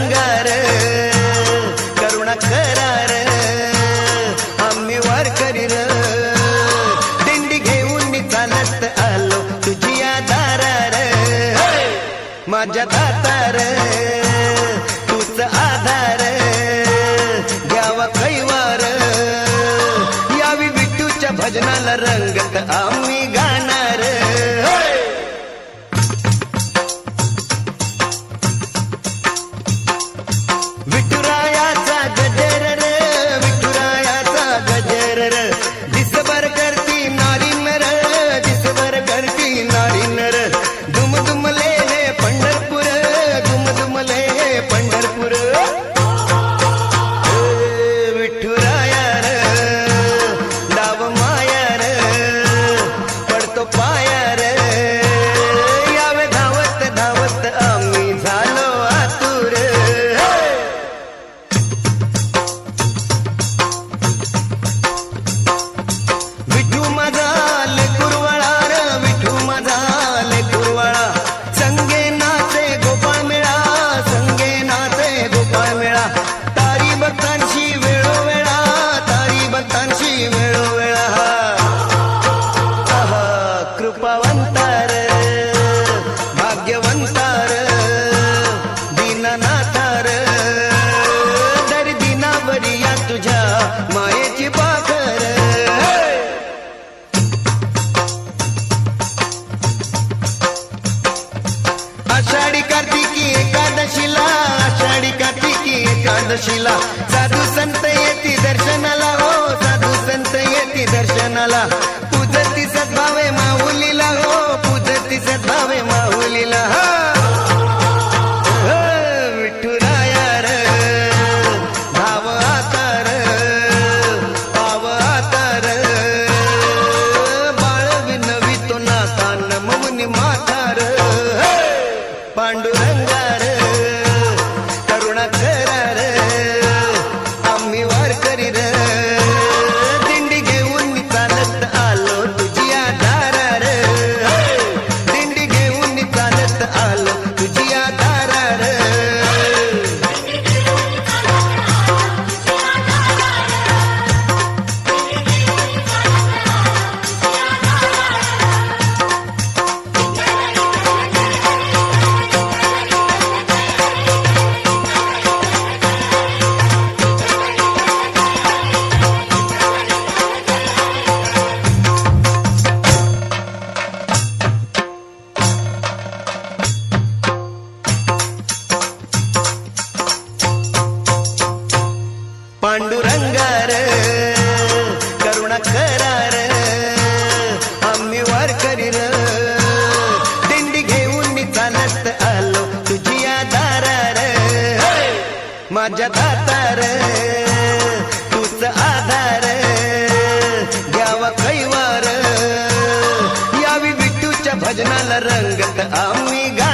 अंगार करुणा करार आम्ही वार करील. दिंडी घेऊन मी चालत आलो तुझी आधारार. माझ्या दातार तूच आधार. द्यावा कैवार. यावी विठूच्या भजनाला रंगत आम्ही गाणं I'm better. तार दर्दिना बरिया तुझ्या मायेची पाखर. आषाढी कार्तिकी एकादशीला आषाढी कार्तिकी एकादशीला. साधू संत येती दर्शनाला हो साधू संत येती दर्शनाला. पूजती सद्भावे माहुलीला हो पूजती सद्भावे माहुलीला हो! परिवार यावी विठूच्या भजनाला रंगत आम्ही गा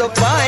topar.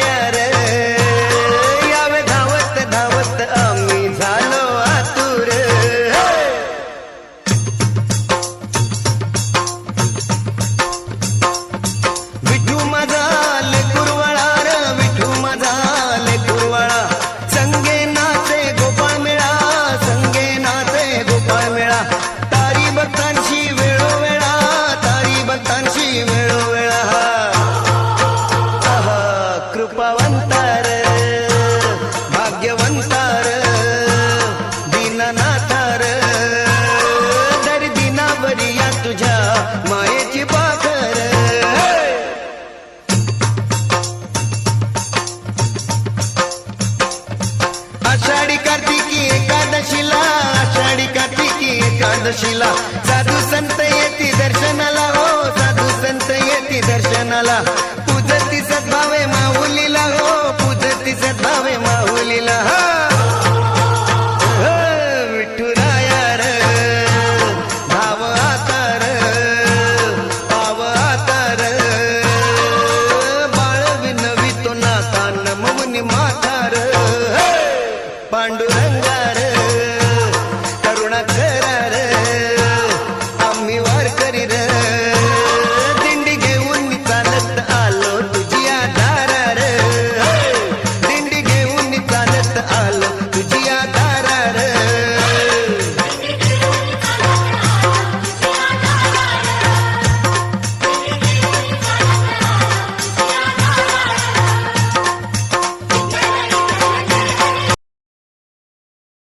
येती दर्शनाला हो साधू संत येती दर्शनाला. पूजती सद्भावे माहुलीला हो पूजती सद्भावे माहुलीला हो. माता र पांडुरा